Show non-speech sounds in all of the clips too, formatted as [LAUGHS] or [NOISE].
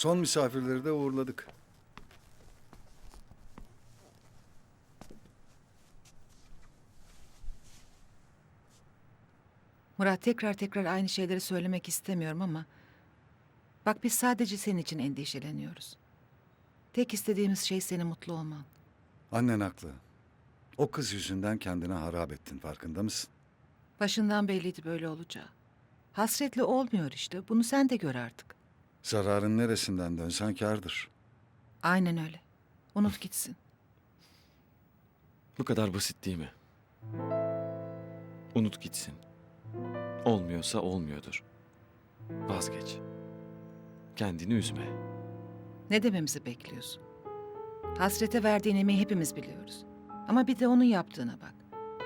Son misafirleri de uğurladık. Murat tekrar tekrar aynı şeyleri söylemek istemiyorum ama... Bak biz sadece senin için endişeleniyoruz. Tek istediğimiz şey senin mutlu olman. Annen haklı. O kız yüzünden kendine harap ettin farkında mısın? Başından belliydi böyle olacağı. Hasretle olmuyor işte. Bunu sen de gör artık. Zararın neresinden dönsen kârdır. Aynen öyle. Unut gitsin. Bu kadar basit değil mi? Unut gitsin. Olmuyorsa olmuyordur. Vazgeç. Kendini üzme. Ne dememizi bekliyorsun? Hasrete verdiğin emeği hepimiz biliyoruz. Ama bir de onun yaptığına bak.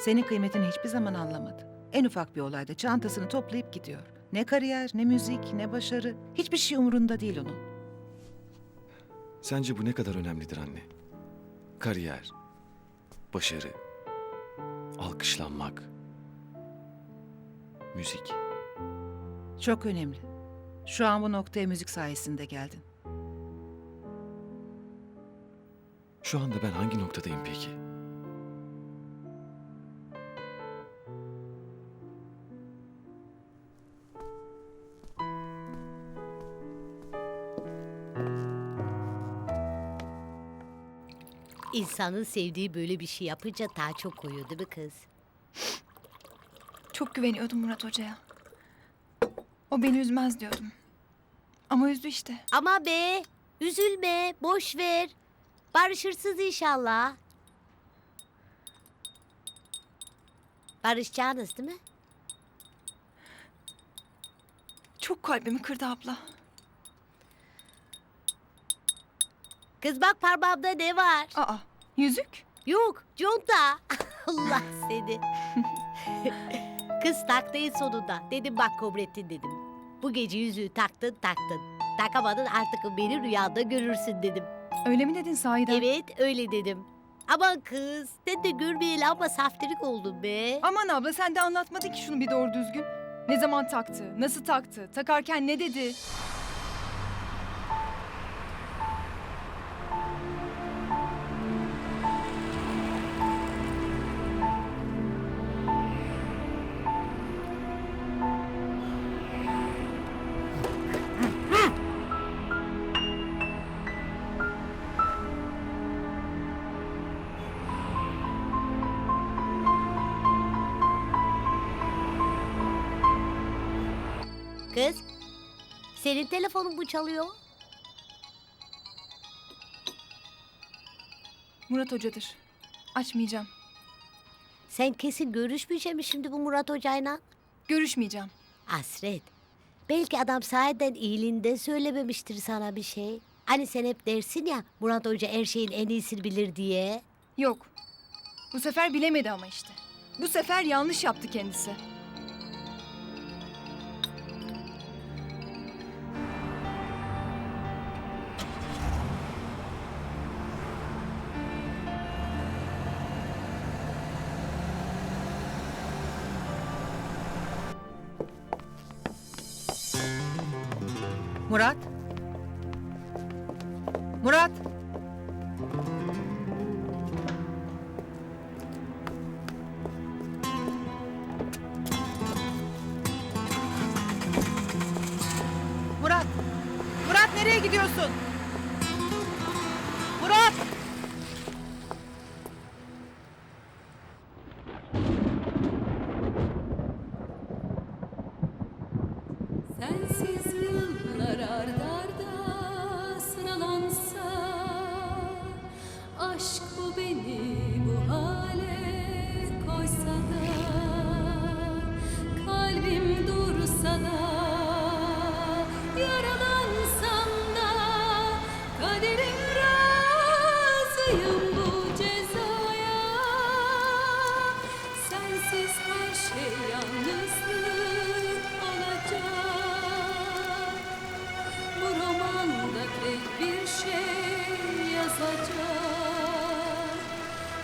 Senin kıymetini hiçbir zaman anlamadı. En ufak bir olayda çantasını toplayıp gidiyor. Ne kariyer, ne müzik, ne başarı. Hiçbir şey umurunda değil onun. Sence bu ne kadar önemlidir anne? Kariyer, başarı, alkışlanmak, müzik. Çok önemli. Şu an bu noktaya müzik sayesinde geldin. Şu anda ben hangi noktadayım peki? İnsanın sevdiği böyle bir şey yapınca daha çok koyuyor değil mi kız? Çok güveniyordum Murat Hoca'ya. O beni üzmez diyordum. Ama üzdü işte. Ama be üzülme boş ver. Barışırsınız inşallah. Barışacağınız değil mi? Çok kalbimi kırdı abla. Kız bak parmağımda ne var? Aa, yüzük? Yok conta. [LAUGHS] Allah seni. [LAUGHS] Kız taktı en sonunda. Dedim bak Kobrettin dedim. Bu gece yüzüğü taktın taktın. Takamadın artık beni rüyanda görürsün dedim. Öyle mi dedin sahiden? Evet öyle dedim. Aman kız sen de görmeyeli ama saftirik oldun be. Aman abla sen de anlatmadın ki şunu bir doğru düzgün. Ne zaman taktı? Nasıl taktı? Takarken ne dedi? Kız senin telefonun bu çalıyor. Murat Hoca'dır. Açmayacağım. Sen kesin görüşmeyecek mi şimdi bu Murat Hoca'yla? Görüşmeyeceğim. Hasret. Belki adam sahiden iyiliğinde söylememiştir sana bir şey. Hani sen hep dersin ya Murat Hoca her şeyin en iyisini bilir diye. Yok. Bu sefer bilemedi ama işte. Bu sefer yanlış yaptı kendisi. Murat? Murat? Murat! Murat nereye gidiyorsun? Murat!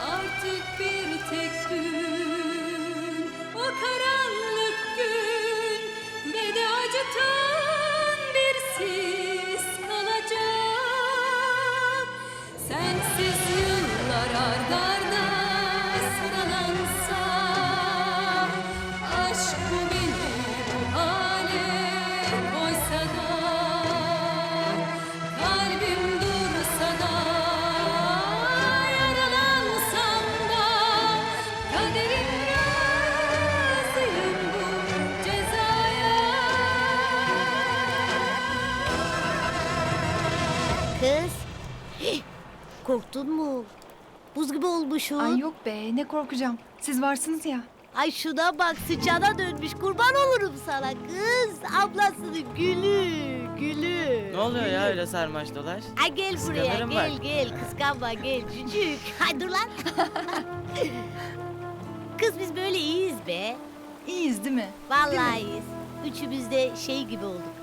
Artık bir tek gün O karanlık gün Ve acıtan bir sis kalacak. Sensiz yıllar arda Olmuşsun. Ay yok be ne korkacağım. Siz varsınız ya. Ay şuna bak sıçana dönmüş kurban olurum sana kız. Ablasının gülü gülü. Ne oluyor ya öyle sarmaş dolaş? Ay gel buraya Kıskanırım gel bak. gel kıskanma gel cücük. [LAUGHS] Ay dur lan. [LAUGHS] kız biz böyle iyiyiz be. İyiyiz değil mi? Vallahi iyiyiz. Üçümüz de şey gibi olduk.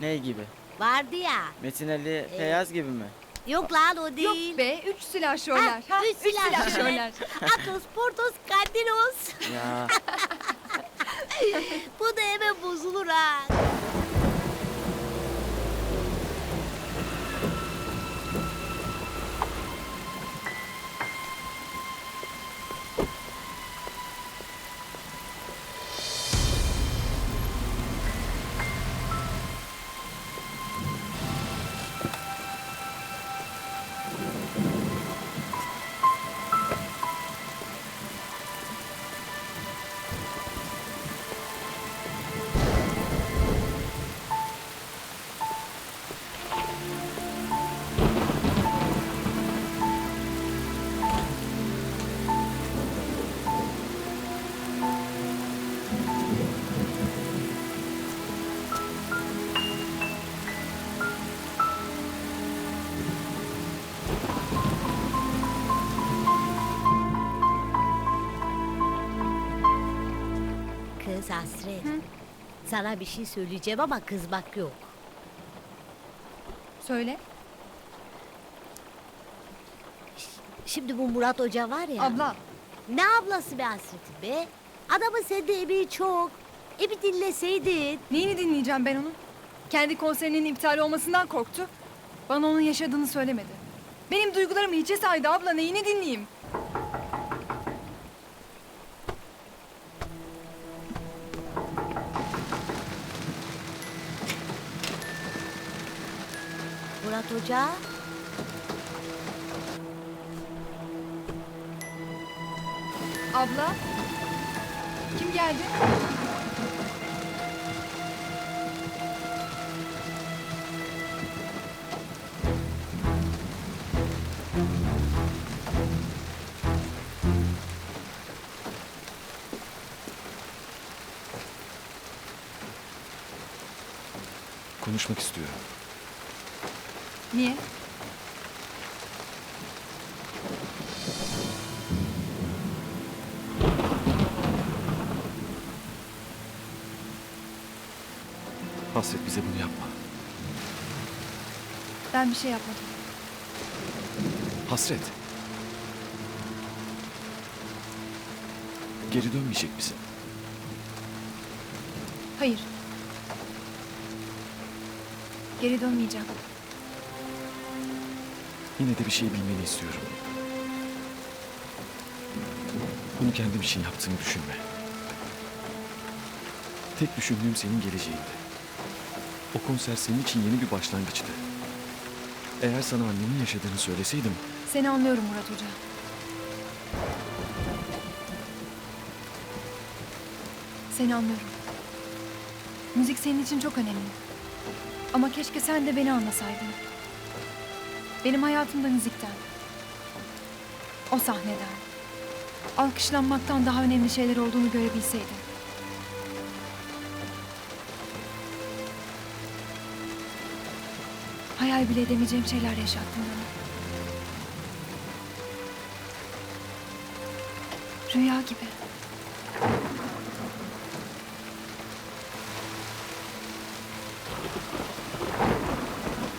Ne gibi? Vardı ya. Metin Ali Feyyaz gibi mi? Yok lan o değil. Yok be üç silahşörler. Ha, Ha, üç silahşörler. [LAUGHS] Atos, Portos, Kandinos. Ya [LAUGHS] Bu da hemen bozulur ha. Sana bir şey söyleyeceğim ama kızmak yok. Söyle. Şimdi bu Murat Hoca var ya. Abla. Ne ablası be Hasret'im be? Adamın sende emeği çok. E bir dinleseydin. Neyini dinleyeceğim ben onun? Kendi konserinin iptal olmasından korktu. Bana onun yaşadığını söylemedi. Benim duygularımı hiçe saydı abla neyini dinleyeyim? Murat Hoca. Abla. Kim geldi? Konuşmak istiyorum. Niye? Hasret bize bunu yapma. Ben bir şey yapmadım. Hasret. Geri dönmeyecek misin? Hayır. Geri dönmeyeceğim. Yine de bir şey bilmeni istiyorum. Bunu kendim için yaptığını düşünme. Tek düşündüğüm senin geleceğindi. O konser senin için yeni bir başlangıçtı. Eğer sana annemin yaşadığını söyleseydim, Seni anlıyorum Murat Hoca. Seni anlıyorum. Müzik senin için çok önemli. Ama keşke sen de beni anlasaydın. Benim hayatımda müzikten. O sahneden. Alkışlanmaktan daha önemli şeyler olduğunu görebilseydin. Hayal bile edemeyeceğim şeyler yaşattın bana. Rüya gibi.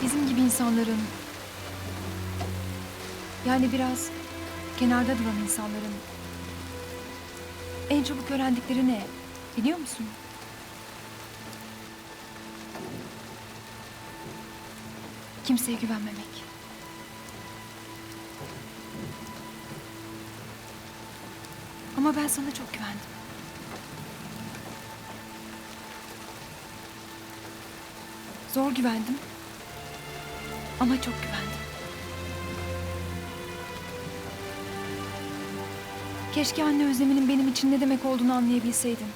Bizim gibi insanların yani biraz kenarda duran insanların en çabuk öğrendikleri ne? Biliyor musun? Kimseye güvenmemek. Ama ben sana çok güvendim. Zor güvendim. Ama çok güvendim. Keşke anne özleminin benim için ne demek olduğunu anlayabilseydim.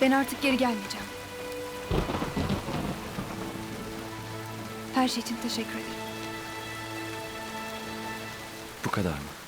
Ben artık geri gelmeyeceğim. Her şey için teşekkür ederim. Bu kadar mı?